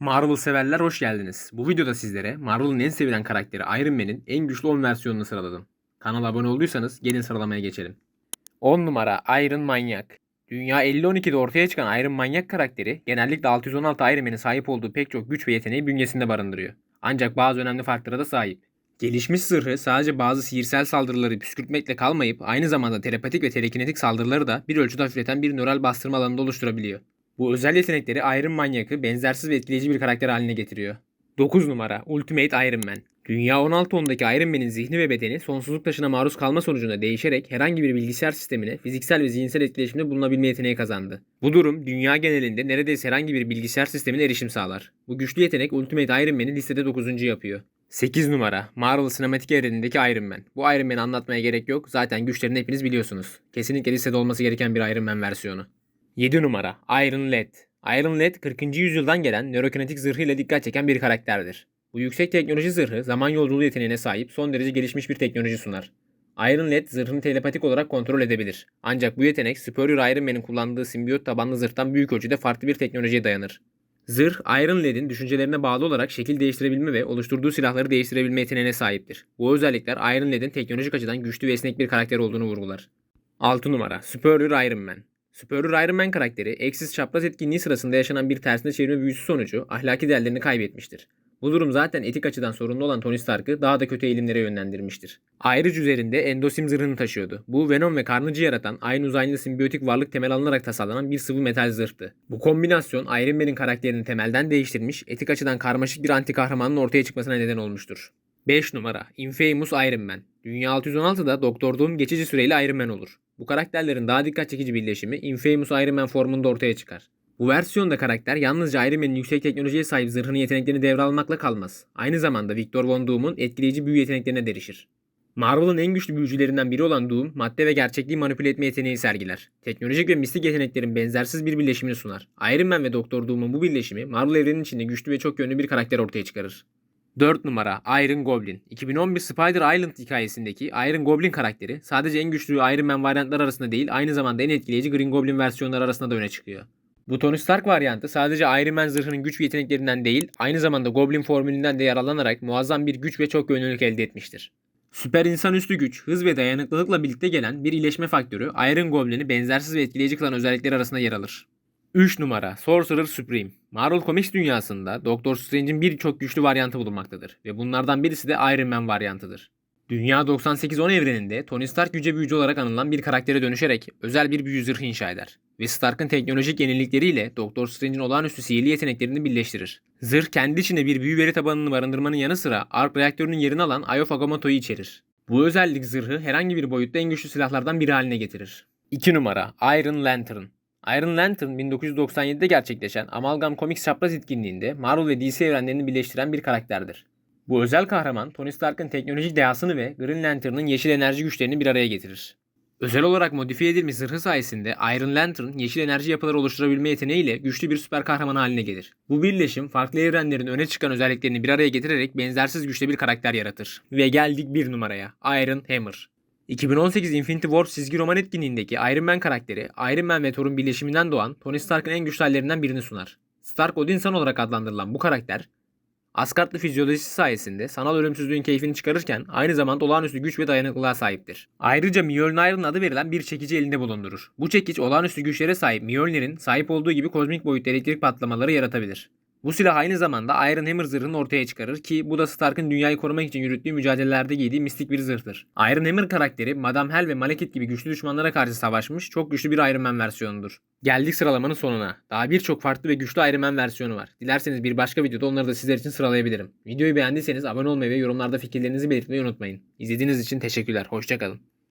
Marvel severler hoş geldiniz. Bu videoda sizlere Marvel'ın en sevilen karakteri Iron Man'in en güçlü 10 versiyonunu sıraladım. Kanala abone olduysanız gelin sıralamaya geçelim. 10 numara Iron Manyak. Dünya 50-12'de ortaya çıkan Iron Manyak karakteri genellikle 616 Iron Man'in sahip olduğu pek çok güç ve yeteneği bünyesinde barındırıyor. Ancak bazı önemli farklara da sahip. Gelişmiş zırhı sadece bazı sihirsel saldırıları püskürtmekle kalmayıp aynı zamanda telepatik ve telekinetik saldırıları da bir ölçüde hafifleten bir nöral bastırma alanında oluşturabiliyor. Bu özel yetenekleri Iron Manyak'ı benzersiz ve etkileyici bir karakter haline getiriyor. 9 numara Ultimate Iron Man. Dünya 16-10'daki Iron Man'in zihni ve bedeni sonsuzluk taşına maruz kalma sonucunda değişerek herhangi bir bilgisayar sistemine fiziksel ve zihinsel etkileşimde bulunabilme yeteneği kazandı. Bu durum dünya genelinde neredeyse herhangi bir bilgisayar sistemine erişim sağlar. Bu güçlü yetenek Ultimate Iron Man'i listede 9. yapıyor. 8 numara Marvel sinematik evrenindeki Iron Man. Bu Iron Man'i anlatmaya gerek yok. Zaten güçlerini hepiniz biliyorsunuz. Kesinlikle listede olması gereken bir Iron Man versiyonu. 7 numara Iron Lad. Iron Lad 40. yüzyıldan gelen nörokinetik zırhıyla dikkat çeken bir karakterdir. Bu yüksek teknoloji zırhı zaman yolculuğu yeteneğine sahip son derece gelişmiş bir teknoloji sunar. Iron Lad zırhını telepatik olarak kontrol edebilir. Ancak bu yetenek Superior Iron Man'in kullandığı simbiyot tabanlı zırhtan büyük ölçüde farklı bir teknolojiye dayanır. Zırh, Iron Lad'in düşüncelerine bağlı olarak şekil değiştirebilme ve oluşturduğu silahları değiştirebilme yeteneğine sahiptir. Bu özellikler Iron Lad'in teknolojik açıdan güçlü ve esnek bir karakter olduğunu vurgular. 6 numara Superior Iron Man Superior Iron Man karakteri, eksiz çapraz etkinliği sırasında yaşanan bir tersine çevirme büyüsü sonucu ahlaki değerlerini kaybetmiştir. Bu durum zaten etik açıdan sorunlu olan Tony Stark'ı daha da kötü eğilimlere yönlendirmiştir. Ayrıca üzerinde endosim zırhını taşıyordu. Bu Venom ve Carnage'ı yaratan aynı uzaylı simbiyotik varlık temel alınarak tasarlanan bir sıvı metal zırhtı. Bu kombinasyon Iron Man'in karakterini temelden değiştirmiş, etik açıdan karmaşık bir anti kahramanın ortaya çıkmasına neden olmuştur. 5 numara Infamous Iron Man. Dünya 616'da Doktor Doom geçici süreyle Iron Man olur. Bu karakterlerin daha dikkat çekici birleşimi Infamous Iron Man formunda ortaya çıkar. Bu versiyonda karakter yalnızca Iron Man'in yüksek teknolojiye sahip zırhının yeteneklerini devralmakla kalmaz. Aynı zamanda Victor Von Doom'un etkileyici büyü yeteneklerine derişir. Marvel'ın en güçlü büyücülerinden biri olan Doom, madde ve gerçekliği manipüle etme yeteneği sergiler. Teknolojik ve mistik yeteneklerin benzersiz bir birleşimini sunar. Iron Man ve Doktor Doom'un bu birleşimi Marvel evreninin içinde güçlü ve çok yönlü bir karakter ortaya çıkarır. 4 numara Iron Goblin. 2011 Spider Island hikayesindeki Iron Goblin karakteri sadece en güçlü Iron Man varyantlar arasında değil aynı zamanda en etkileyici Green Goblin versiyonları arasında da öne çıkıyor. Bu Tony Stark varyantı sadece Iron Man zırhının güç ve yeteneklerinden değil aynı zamanda Goblin formülünden de yararlanarak muazzam bir güç ve çok yönlülük elde etmiştir. Süper insanüstü güç, hız ve dayanıklılıkla birlikte gelen bir iyileşme faktörü Iron Goblin'i benzersiz ve etkileyici kılan özellikleri arasında yer alır. 3 numara Sorcerer Supreme. Marvel Comics dünyasında Doctor Strange'in birçok güçlü varyantı bulunmaktadır ve bunlardan birisi de Iron Man varyantıdır. Dünya 98-10 evreninde Tony Stark yüce büyücü olarak anılan bir karaktere dönüşerek özel bir büyü zırhı inşa eder. Ve Stark'ın teknolojik yenilikleriyle Doktor Strange'in olağanüstü sihirli yeteneklerini birleştirir. Zırh kendi içinde bir büyü veri tabanını barındırmanın yanı sıra ark reaktörünün yerini alan Eye of Agamotto'yu içerir. Bu özellik zırhı herhangi bir boyutta en güçlü silahlardan biri haline getirir. 2 numara Iron Lantern Iron Lantern 1997'de gerçekleşen Amalgam Comics çapraz etkinliğinde Marvel ve DC evrenlerini birleştiren bir karakterdir. Bu özel kahraman Tony Stark'ın teknolojik dehasını ve Green Lantern'ın yeşil enerji güçlerini bir araya getirir. Özel olarak modifiye edilmiş zırhı sayesinde Iron Lantern yeşil enerji yapıları oluşturabilme yeteneğiyle güçlü bir süper kahraman haline gelir. Bu birleşim farklı evrenlerin öne çıkan özelliklerini bir araya getirerek benzersiz güçlü bir karakter yaratır. Ve geldik bir numaraya Iron Hammer. 2018 Infinity War çizgi roman etkinliğindeki Iron Man karakteri Iron Man ve Thor'un birleşiminden doğan Tony Stark'ın en güçlü hallerinden birini sunar. Stark Odinson olarak adlandırılan bu karakter Asgardlı fizyolojisi sayesinde sanal ölümsüzlüğün keyfini çıkarırken aynı zamanda olağanüstü güç ve dayanıklılığa sahiptir. Ayrıca Mjolnir'ın adı verilen bir çekici elinde bulundurur. Bu çekiç olağanüstü güçlere sahip Mjolnir'in sahip olduğu gibi kozmik boyutta elektrik patlamaları yaratabilir. Bu silah aynı zamanda Iron Hammer zırhını ortaya çıkarır ki bu da Stark'ın dünyayı korumak için yürüttüğü mücadelelerde giydiği mistik bir zırhtır. Iron Hammer karakteri Madame Hell ve Malekith gibi güçlü düşmanlara karşı savaşmış çok güçlü bir Iron Man versiyonudur. Geldik sıralamanın sonuna. Daha birçok farklı ve güçlü Iron Man versiyonu var. Dilerseniz bir başka videoda onları da sizler için sıralayabilirim. Videoyu beğendiyseniz abone olmayı ve yorumlarda fikirlerinizi belirtmeyi unutmayın. İzlediğiniz için teşekkürler. Hoşçakalın.